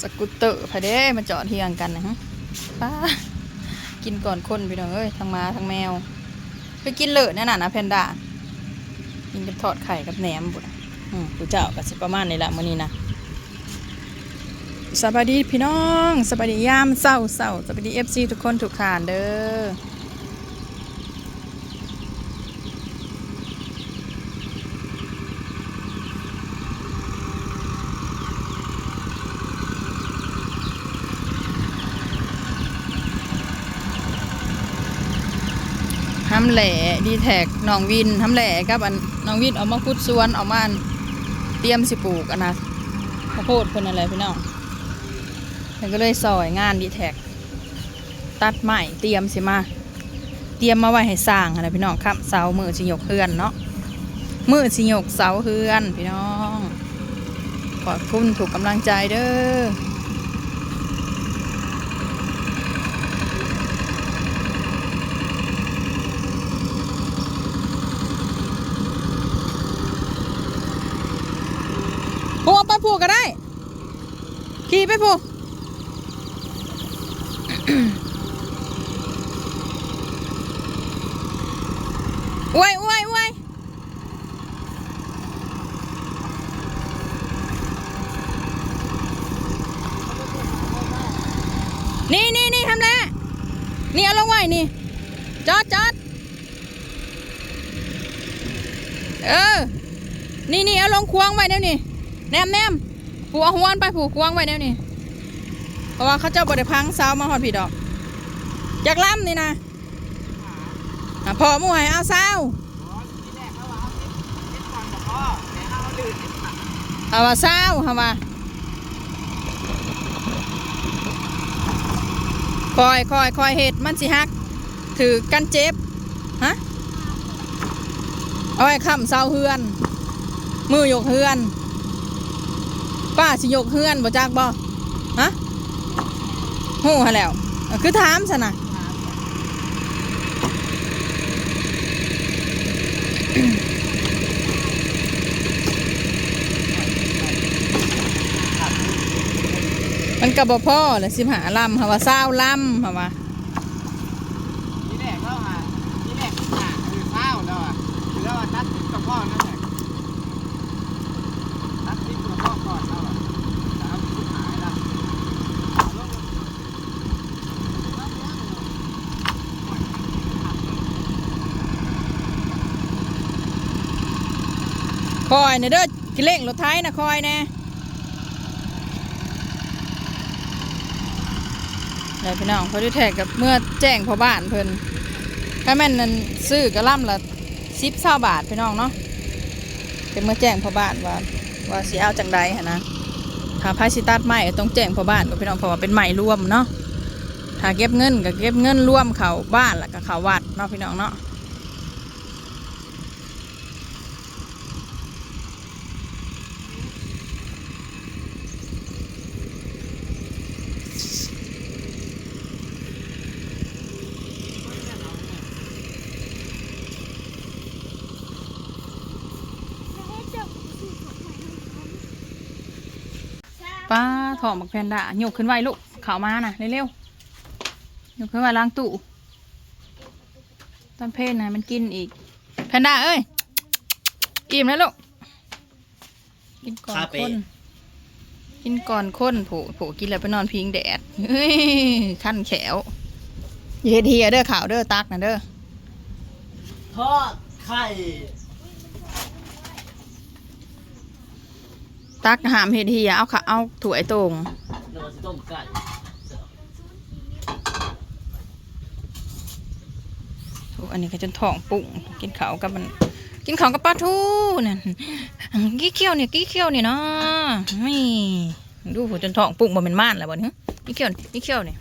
สกูตเตอร์พะเด้มาจอดเทียงกันนะฮะป้ากินก่อนคนพี่น้องเอ้ยทั้งมาทั้งแมว ไปกินเลอะแน่น่ะนะแพนด้ากินกับทอดไข่กับแหนมบุตรอืมกูเจ้าก็สิประมาณนี้ละมื้อนี้นะสวัสดีพี่น้องสวัสดียามเศร้าเศร้าสวัสดีเอฟซีทุกคนทุกขานเด้อ ทำแหล่ดีแท็กน้องวินทำแหล่กับอันน้องวินเออกมาคุดสวนเออกมาอันเตรียมสิปลูกอันนะข้าวโพดเพิ่นอะไรพี่น้องเพิ่นก็เลยซอยงานดีแท็กตัดไม้เตรียมสิมาเตรียมมาไว้ให้สร้างอะไรพี่น้องครับเสามือสิยกเฮือนเนาะมือสิยกเสาเฮือนพี่น้องขอบคุณถูกกำลังใจเด้อ ผูเอา ไปผูกก็ได้ ขี่ไปผูกอวยอวยอวยนี่นี่นี่ทำแล้วนี่เอาลงไว้นี่ จอดจอดเออ นี่นี่เอาลงควงไว้เดี๋ยวนี้ แนมแนมผูเอหัวนไปผูกควงไว้เดี๋ยวนี้เพราะว่าเขาเจ้าบไดพังเสามาหอดผีดอกจากล่ำนี่นะอะพอมู่ให้เอาเสาเอาว่าเสาเอาว่าคอยคอยคอยเห็ดมันสิฮัก ถือกันเจ็บฮะเอาไว้ค้ำเสาเฮือน มือหยกเฮือน ป้าสิยกเฮือนบ่จักบ่ฮะฮู้หาแล้ว คือถามซะนะมันก็บ่พอแหละสิบหาลำหาว่าเศร้าลำหาว่า นี่แหละเข้าหานี่แหละขึ้นหาคือเศร้าแล้วอะคือแล้วตัดทิ้งกับพ่อนั่นแหละตัดทิ้งกับพ่อก่อนแล้วอะแล้วเอาขึ้นหายละเอาลง ค อยนี่ยเด้อกิเล่งรถไถนะคอยแน่ได้พี่น้องเขาดูแท็กกับเมื่อแจ้งพอบ้านเพิ่นถ้าแม่นนั่นซื้อกระล่ำละสิบเศร้าบาทพี่น้องเนาะเป็นเมื่อแจ้งพอบ้านว่าว่าสิเอาจังใดหนนะถ้าพายสิตัดไม้ก็ต้องแจ้งพอบ้านกับพี่น้องเพราะว่าเป็นไม้รวมเนาะถ้าเก็บเงินก็เก็บเงินรวมเขาบ้านแล้วก็เขาวัดเนาะพี่น้องเนาะ ป้าถอดบักแพนด้ายกขึ้นไว้ลูกเขามานะเร็วๆยกขึ้นไว้ล้างตู้ตอนเพลนนะมันกินอีก แพนด้าเอ้ยอิ่มแล้วลูกกินก่อนคาคเฟ่นกินก่อนคนโผโผกินแล้วไปนอนพิงแดดเฮ้ยขั้นแขวอย่าเฮ็ดเฮียเด้อข่าวเด้อตักนะเด้อทอดไข่ ตักหามเฮ็ดเฮียเอาขาเอาถั่วยตรงเนื้อสิต้มไก่โอ้อันนี้ก็จนท้องปุ่งกินข้าวกับมัน กินข้าวกับปลาทูนั่นกี้เขี้ยวเนี่ยกี้เขี้ยวเนี่ยเนาะไม่ดูผู้จนท้องปุ่งบ่เป็นม่านแล้วบ่เนี่ยกี้เขี้ยวกี้เขี้ยวเนี่ย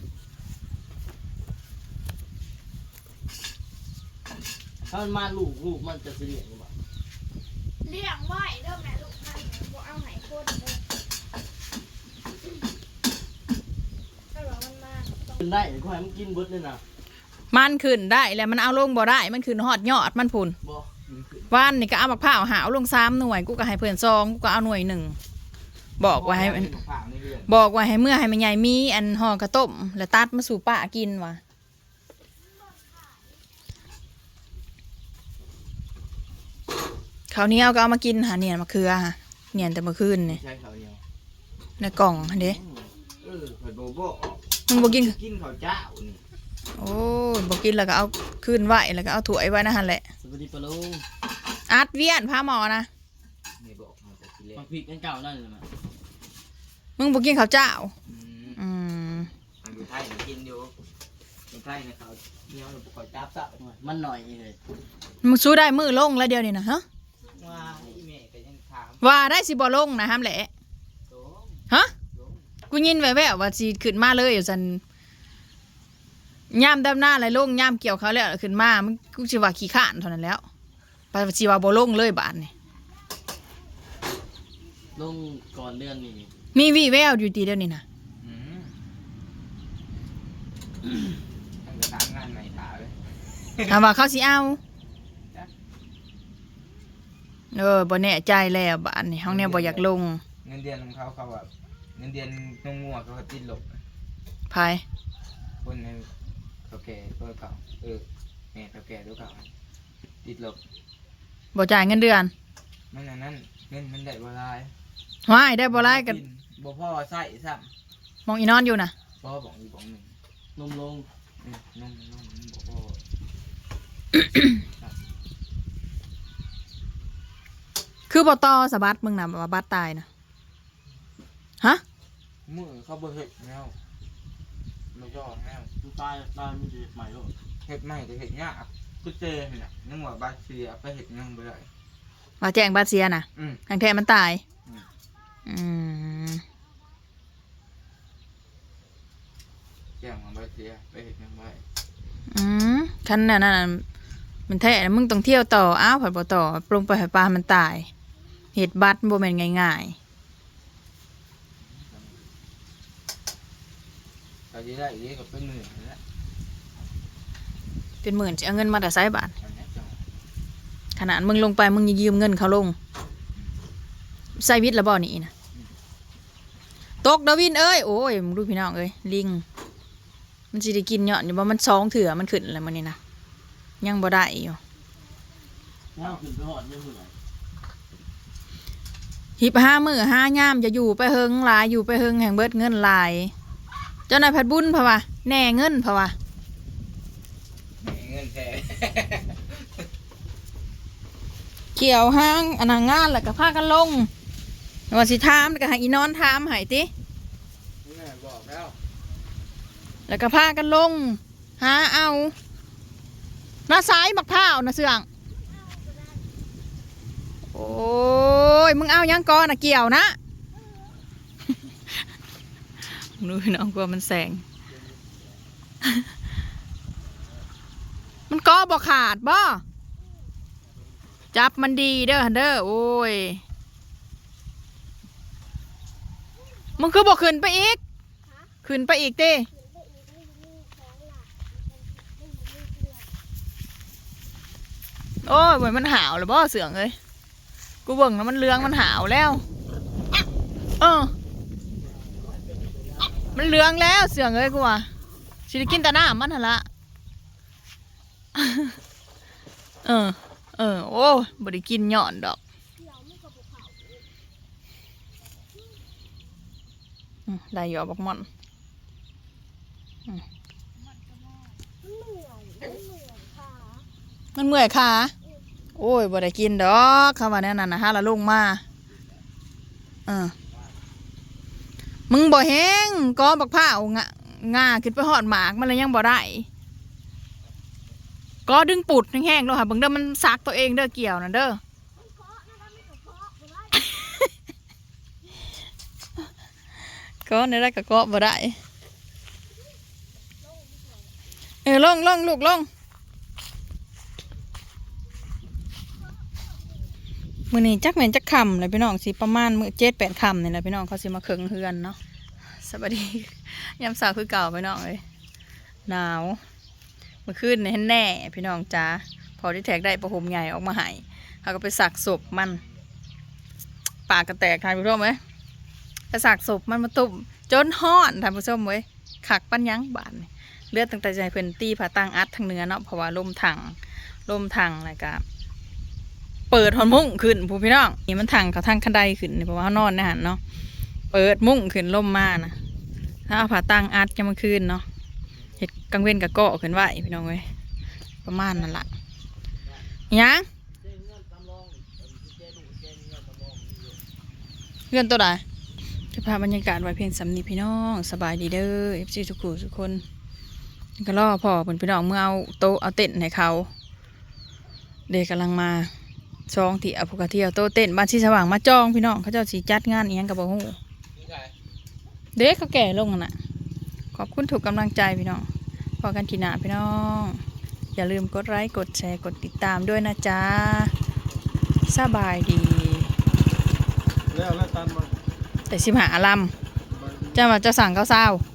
ถ้ามันมาลูกลูกมันจะเสียงบ่เลี้ยงไว้เด้อแม่ลูกมันบ่เอาไหนคนเด้อถ้าว่ามันมาต้อง กินได้ก็ให้มันกินเบิดเลยนะมันขึ้นได้แล้วมันเอาลงบ่ได้ มันขึ้นฮอดยอดมันพุ่นบ่ว่านนี่ก็เอามะพร้าวหาวลงสามหน่วยกูก็ให้เพื่อนซองกูก็เอาหน่วยหนึ่งบอกว่าให้มันผ่าในเรือนบอกว่าให้เมื่อให้มันใหญ่มีอันห่อกระต้มแล้วตัดมาสู่ป้ากินว่ะคราวนี้เอาก็เอามากินหาเนียนมะเขือฮะเนียนแต่เมื่อคืนนี่ใช่เขาวเหนียวในกล่องอันเด้เออข่อยโบโบ มึงบ่กิน กินข้าวเจ้านี่โอ้ยบอกกินแล้วก็เอาขึ้นไว้แล้วก็เอาถ้วยไว้นะฮะแหละ สวัสดีปะลุงอัดเวียนพาหมอนะ ไม่บอกมาแต่ทีแรมากพริกกันเก่านั่นเลยมั้ยมึงบอกกินข้าวเจ้า อืมอืม อันอยู่ไทยน่ะกินอยู่อยู่ไทยนะเขาเหนียวเราข่อยจับซะมันหน่อยเลยมึงสู้ได้มือลงแล้วเดียวนี่นะฮะ ว่าอีแม่ก็ยังถามว่าได้สิบ่ลงนะฮัมแหละโตฮะลง กูยินแว่วๆว่าสิขึ้นมาเลยอยู่ซันย่ามดำหน้าอะไรลงย่ามเกี่ยวเขาแล้วขึ้นมามึงกูสิว่าขี้ข้านเท่านั้นแล้ว ไปสิว่าบ่ลงเลยบาดนี่ลงก่อนเรื่องนี้มีวี่แววอยู่ตีเดียวนี่นะอืมตั้งแต่ตามงานใหม่ถาเลยถามว่าเขาสิเอาจ้ะเออบ่แน่ใจแล้วบาดนี่ห้องเนี้ยบ่อยากลง เงินเดือนของเขาเขาแบบ เงินเดือนนงงัวเขาก็ติดลบภายคนในเขาแก่ตัวเก่าเออแม่เขาแก่ตัวเก่าติดลบบ่จ่ายเงินเดือนมันอันนั้นเงินมันได้บ่หลายว้ายได้บ่ไล่กันบ่พ่อใส่ซ้มองอีนอนอยู่นะำพ่อบอกอีกบอกหนึ่งนมลงอืมนุ่มนุ่มบ่พ่อคือบ่ต่อสะบัดมึงนะว่าบัดตายนะ ฮะมือเขาบ่เฮ็ดแนวบ่ยอมแนวดูตายตายมันจะใหม่ก็เฮ็ดไม่ก็เฮ็ดยากคือเจนี่น่ะนึกว่าบาดเสียไปเฮ็ดยังบ่ได้ว่าแจ้งบัดเสียนะอืมทางแท้มันตาย อืมอืมแจ้งว่าบาดเสียไปเฮ็ดยังบ่ได้อืมคันนั้นน่ะมันแท้นะมึงต้องเที่ยวต่ออ้าวผัดบ่ต่อปรุงไปให้ปลามันตาย เหตุบัตรบ่แม่นง่าย ก็สิได้อีกก็เป็นหมื่นนั่นแหละๆเป็นหมื่นสิเอาเงินมาแต่ไสบาทอันนี้จังขนาดมึงลงไปมึงยังยืมเงินเขาลงใส่วิทย์ละบ่นี่นะตกดาวินเอ้ยโอ้ยมึงดูพี่น้องเอ้ยลิง มันสิได้กินเนาะอยู่บ่มันสองเถื่อมันขึ้นแล้วมื้อนี้นะยังบ่ได้อยู่แล้วขึ้นไปหอดยังเหนื่อยหิบห้ามือห้ายามจะอยู่ไปเฮิงหลายอยู่ไปเฮิงแห่งเบิดเงินหลาย เจ้านายพัดบุญเพะวะแน่เงินเพะวะแหม่เงินแท้เกี่ยวห้างอนังงานแล้วก็พากันลงว่าสิถามแล้วก็ให้อีนอนถามให้ติแม่บอกแล้วแล้วก็พากันลงหาเอาหน้าซ้ายมักพร้าวนะเสื่องโอ้ยมึงเอายังก่อนนะเกี่ยวนะมึง ดูพี่น้องกลัวมันแสง มันก็บ่ขาดบ่จับมันดีเด้อเด้อโอ้ยมึงคือบอกขึ้นไปอีก ขึ้นไปอีกเต้โอ้ยเหมือนมันหาวเลยบ่เสืองเลยกูเบิ่งแล้วมันเลืองมันหาวแล้ว เออ มันเหลืองแล้วเสืองเลยกูว่าสิได้กินแต่น้ำมันหั่นละเออ เออ โอ้บ่ได้กินหย่อนดอกได้อยู่บักม่อนมันเมื่อยขาโอ้ยบ่ได้กินดอกคำว่าแน่นอนนะฮะละลงมา เออ มึงบ่แห้งก็บักผ้าวงะงาขึ้นไปหอดหมากมันเลยยังบ่ได้ก็ดึงปุดแห้งๆแล้วค่ะเบิ่งเด้อมันซักตัวเองเด้อเกี่ยวนะเด้อก็ในได้กะเกาะบ่ได้เออลงลงลูกลง มือนี้จักแม่นจักคำเลยพี่น้องสิประมาณมือเจ็ดแปดคำนี่แหละพี่น้องเขาสิมาเคิงเฮือนเนาะสวัสดียามสาวคือเก่าพี่น้องเลยหนาวมื่อคืนนี่แน่พี่น้องจ้าพอที่แท็กได้ประหมใหญ่ออกมาหายเขาก็ไปสักศพมันปากกระแตกทายพี่น้องไหมกระสากศพมันมาตุ่มจนฮ้อนท่านผู้ชมเว้ยขักปัญญังบานเลือดตั้งแต่ใจเพิ่นตีผ่าตั้งอัดทางเนื้อเนาะเพราะว่าลมถังลมถังแล้วก็ เปิดหอนมุ้งขึ้นผู้พี่น้องนี่มันถังเขาทางคันไดขึ้นนี่เพราะว่าเขานอนนหันเนาะเปิดมุ้งขึ้นลมมานะถ้าเอาผ่าตั้งอัดจะมาคืนเนาะเห็ดกังเว้นกับเกาะขึ้นไหวพี่น้องเว้ยประมาณนั่นละยังเงื่อนตัวใดจะพาบรรยากาศไว้เพียงสำนีพี่น้องสบายดีเด้อเอฟซีทุกคนทุกคนก็รอพ่อเพิ่นพี่น้องเมื่อเอาโต๊ะเอาเต็นท์ให้เขา เด็กกำลังมา ซองที่อภุกาเที่ยวโต๊ะเต็นท์บ้านชีสว่างมาจองพี่น้องเขาเจ้าสีจัดงานอีหยังกับบ่ฮู้เด็กเขาแก่ลงนั่นน่ะ ขอบคุณถูกกำลังใจพี่น้องพอกันทีหน้าพี่น้อง อย่าลืมกดไลค์กดแชร์กดติดตามด้วยนะจ๊ะสบายดี แล้วแล้วตันมาแต่สิบหาลำเจ้าว่าเจะสั่งข้าวเศร้าเ